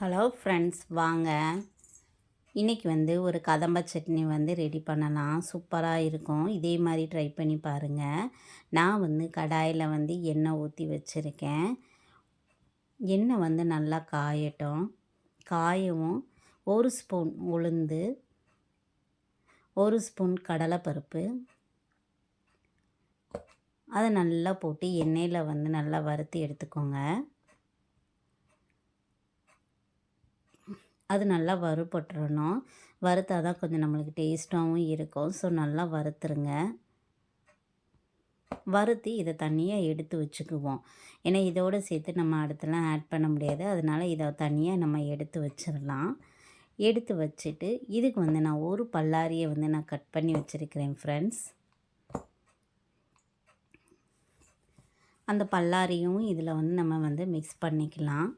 Hello friends வாங்க. இன்றைக்கி வந்து ஒரு கதம்ப சட்னி வந்து ரெடி பண்ணலாம். சூப்பராக இருக்கும். இதே மாதிரி ட்ரை பண்ணி பாருங்கள் நான் வந்து கடாயில் வந்து எண்ணெய் ஊற்றி வச்சுருக்கேன். எண்ணெய் வந்து நல்லா காயட்டும். காயவும் ஒரு ஸ்பூன் உளுந்து ஒரு ஸ்பூன் கடலைப்பருப்பு. அதை நல்லா போட்டு எண்ணெயில் வந்து நல்லா வறுத்து எடுத்துக்கோங்க. அது நல்லா வறுபட்டுறணும். வறுத்தால் தான் கொஞ்சம் நம்மளுக்கு டேஸ்ட்டாகவும் இருக்கும். ஸோ நல்லா வறுத்துருங்க. வறுத்தி இதை தனியாக எடுத்து வச்சுக்குவோம். ஏன்னா இதோடு சேர்த்து நம்ம அடுத்தலாம் ஆட் பண்ண முடியாது. அதனால் இதை தனியாக நம்ம எடுத்து வச்சிடலாம். எடுத்து வச்சுட்டு இதுக்கு வந்து நான் ஒரு பல்லாரியை வந்து நான் கட் பண்ணி வச்சுருக்கிறேன் ஃப்ரெண்ட்ஸ் அந்த பல்லாரியும் இதில் வந்து நம்ம வந்து மிக்ஸ் பண்ணிக்கலாம்.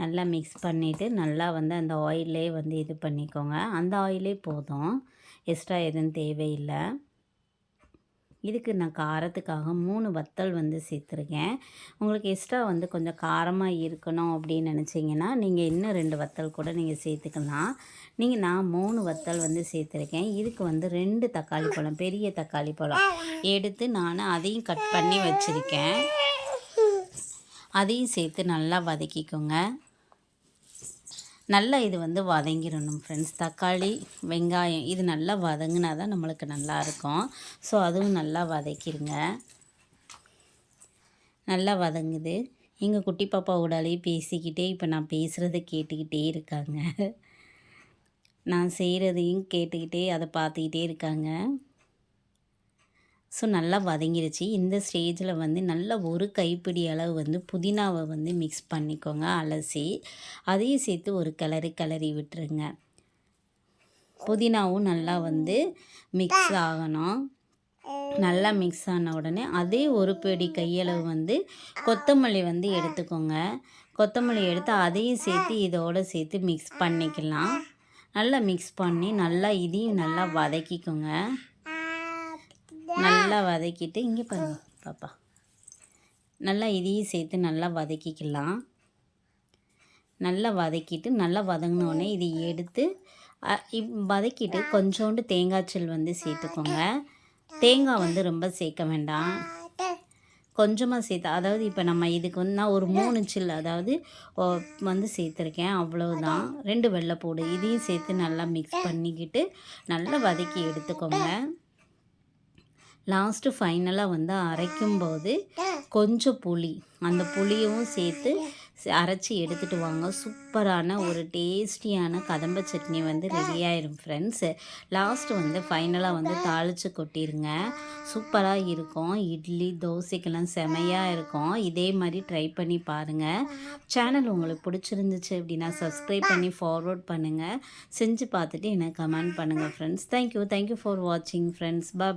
நல்லா மிக்ஸ் பண்ணிவிட்டு நல்லா வந்து அந்த ஆயிலே வந்து இது பண்ணிக்கோங்க. அந்த ஆயிலே போதும். எக்ஸ்ட்ரா எதுவும் தேவையில்லை. இதுக்கு நான் காரத்துக்காக மூணு வத்தல் வந்து சேர்த்துருக்கேன். உங்களுக்கு எக்ஸ்ட்ரா வந்து கொஞ்சம் காரமாக இருக்கணும் அப்படின்னு நினச்சிங்கன்னா நீங்கள் இன்னும் ரெண்டு வத்தல் கூட நீங்கள் சேர்த்துக்கலாம். நீங்கள் நான் மூணு வத்தல் வந்து சேர்த்துருக்கேன். இதுக்கு வந்து ரெண்டு தக்காளி பழம் பெரிய தக்காளி பழம் எடுத்து நான் அதையும் கட் பண்ணி வச்சுருக்கேன். அதையும் சேர்த்து நல்லா வதக்கிக்கோங்க. நல்லா இது வந்து வதங்கிடணும் ஃப்ரெண்ட்ஸ் தக்காளி வெங்காயம் இது நல்லா வதங்கினா தான் நம்மளுக்கு நல்லாயிருக்கும் ஸோ அதுவும் நல்லா வதக்கிடுங்க நல்லா வதங்குது. எங்கள் குட்டி பாப்பாவோடாலேயே பேசிக்கிட்டே இப்போ நான் பேசுகிறத கேட்டுக்கிட்டே இருக்காங்க. நான் செய்கிறதையும் கேட்டுக்கிட்டே அதை பார்த்துக்கிட்டே இருக்காங்க. ஸோ நல்லா வதங்கிருச்சு. இந்த ஸ்டேஜில் வந்து நல்லா ஒரு கைப்பிடி அளவு வந்து புதினாவை வந்து மிக்ஸ் பண்ணிக்கோங்க அலசி. அதையும் சேர்த்து ஒரு கிளறி கிளறி விட்டுருங்க. புதினாவும் நல்லா வந்து மிக்ஸ் ஆகணும். நல்லா மிக்ஸ் ஆன உடனே அதே ஒரு பிடி கையளவு வந்து கொத்தமல்லி வந்து எடுத்துக்கோங்க. கொத்தமல்லி எடுத்து அதையும் சேர்த்து இதோடு சேர்த்து மிக்ஸ் பண்ணிக்கலாம். நல்லா மிக்ஸ் பண்ணி நல்லா இதையும் நல்லா வதக்கிக்கோங்க. நல்லா வதக்கிட்டு இங்கே பாருங்க பாப்பா. நல்லா இதையும் சேர்த்து நல்லா வதக்கிக்கலாம். நல்லா வதக்கிட்டு நல்லா வதங்கினோடனே இதை எடுத்து வதக்கிட்டு கொஞ்சோண்டு தேங்காய்ச்சல் வந்து சேர்த்துக்கோங்க. தேங்காய் வந்து ரொம்ப சேர்க்க வேண்டாம். கொஞ்சமாக சேர்த்து அதாவது இப்போ நம்ம இதுக்கு வந்து நான் ஒரு மூணு சில் அதாவது வந்து சேர்த்துருக்கேன் அவ்வளவுதான். ரெண்டு வெள்ளைப்பூடு இதையும் சேர்த்து நல்லா மிக்ஸ் பண்ணிக்கிட்டு நல்லா வதக்கி எடுத்துக்கோங்க. லாஸ்ட்டு ஃபைனலாக வந்து அரைக்கும்போது கொஞ்சம் புளி. அந்த புளியவும் சேர்த்து அரைச்சி எடுத்துகிட்டு வாங்க. சூப்பரான ஒரு டேஸ்டியான கதம்ப சட்னி வந்து ரெடி ஆயிரும் ஃப்ரெண்ட்ஸு லாஸ்ட்டு வந்து ஃபைனலாக வந்து தாளித்து கொட்டிடுங்க சூப்பராக இருக்கும். இட்லி தோசைக்கெல்லாம் செமையாக இருக்கும். இதே மாதிரி ட்ரை பண்ணி பாருங்கள் சேனல் உங்களுக்கு பிடிச்சிருந்துச்சு அப்படின்னா சப்ஸ்கிரைப் பண்ணி ஃபார்வர்ட் பண்ணுங்கள் செஞ்சு பார்த்துட்டு எனக்கு கமெண்ட் பண்ணுங்கள் friends thank you thank you for வாட்சிங் ஃப்ரெண்ட்ஸ் பாய்